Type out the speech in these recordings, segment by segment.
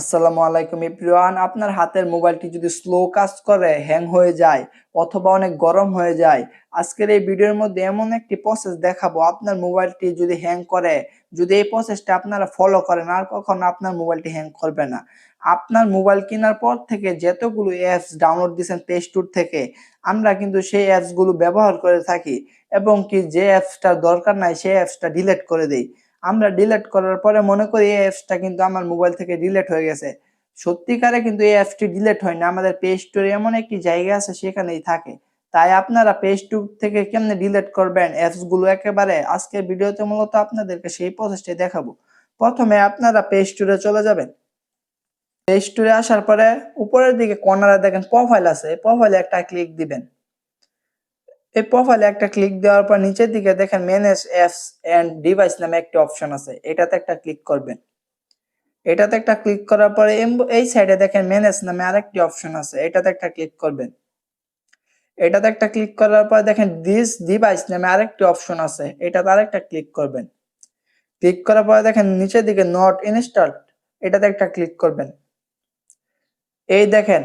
আসসালামু আলাইকুম এভরিওয়ান। আপনার হাতের মোবাইলটি যদি স্লো কাজ করে, হ্যাং হয়ে যায় অথবা অনেক গরম হয়ে যায়, আজকের এই ভিডিওর মধ্যে এমন একটি প্রসেস দেখাবো। আপনার মোবাইলটি যদি হ্যাং করে, যদি এই প্রসেসটা আপনারা ফলো করেন, আর কখনো আপনার মোবাইলটি হ্যাং করবে না। আপনার মোবাইল কেনার পর থেকে যতগুলো অ্যাপস ডাউনলোড দিয়েছেন প্লে স্টোর থেকে, আমরা কিন্তু সেই অ্যাপসগুলো ব্যবহার করে থাকি এবং কি যে অ্যাপসটার দরকার নাই, সেই অ্যাপসটা ডিলিট করে দেই। আমরা ডিলেট করার পরে মনে করি এই অ্যাপসটা কিন্তু আমার মোবাইল থেকে ডিলেট হয়ে গেছে। সত্যিকারে কিন্তু এই অ্যাপসটি ডিলেট হয় না আমাদের প্লে স্টোরে এমন একটি জায়গা আছে সেখানেই থাকে। তাই আপনারা প্লে স্টোর থেকে কেমনে ডিলেট করবেন অ্যাপসগুলো একেবারে? আজকের ভিডিওতে মূলত আপনাদেরকে সেই প্রসেসটাই দেখাবো। প্রথমে আপনারা প্লে স্টোরে চলে যাবেন। প্লে স্টোরে আসার পরে উপরের দিকে কর্নারে দেখেন প্রোফাইল আছে প্রোফাইলে একটা ক্লিক দিবেন। এই প্রোফাইলে একটা ক্লিক দেওয়ার পর নিচের দিকে দেখেন ম্যানেজ অ্যাপস এন্ড ডিভাইস নামে একটি অপশন আছে। এটাতে একটা ক্লিক করবেন। এটাতে একটা ক্লিক করার পরে এই সাইডে দেখেন ম্যানেজ নামে আরেকটি অপশন আছে। এটাতে একটা ক্লিক করবেন। এটাতে একটা ক্লিক করার পর দেখেন দিস ডিভাইস নামে আরেকটি অপশন আছে। এটাতে আরেকটা ক্লিক করবেন। ক্লিক করার পরে দেখেন নিচের দিকে নট ইনস্টল এটাতে একটা ক্লিক করবেন। এই দেখেন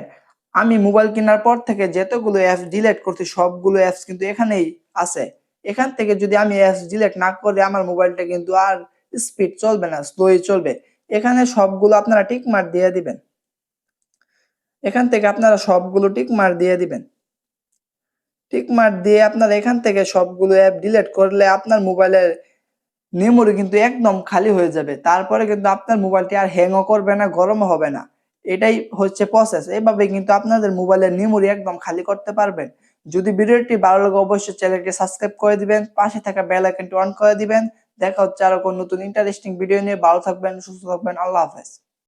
আমি মোবাইল কেনার পর থেকে যতগুলো অ্যাপস ডিলেট করছি, সবগুলো অ্যাপস কিন্তু এখানেই আছে। এখান থেকে যদি আমি অ্যাপস ডিলেট না করে, আমার মোবাইলটা কিন্তু আর স্পিড চলবে না স্লোই চলবে। এখানে সবগুলো আপনারা টিক মার দিয়ে দিবেন। এখান থেকে আপনারা সবগুলো টিক মার দিয়ে দিবেন। টিক মার দিয়ে আপনারা এখান থেকে সবগুলো অ্যাপ ডিলেট করলে আপনার মোবাইলের মেমোরি কিন্তু একদম খালি হয়ে যাবে। তারপরে কিন্তু আপনার মোবাইলটি আর হ্যাংও করবে না, গরমও হবে না। এটাই হচ্ছে প্রসেস এভাবে কিন্তু আপনাদের মোবাইলের মেমোরি একদম খালি করতে পারবেন। যদি ভিডিওটি ভালো লাগে, অবশ্যই চ্যানেলটি সাবস্ক্রাইব করে দিবেন, পাশে থাকা বেল আইকনটি অন করে দিবেন। দেখা হচ্ছে আরও কোন নতুন ইন্টারেস্টিং ভিডিও নিয়ে। ভালো থাকবেন, সুস্থ থাকবেন। আল্লাহ হাফেজ।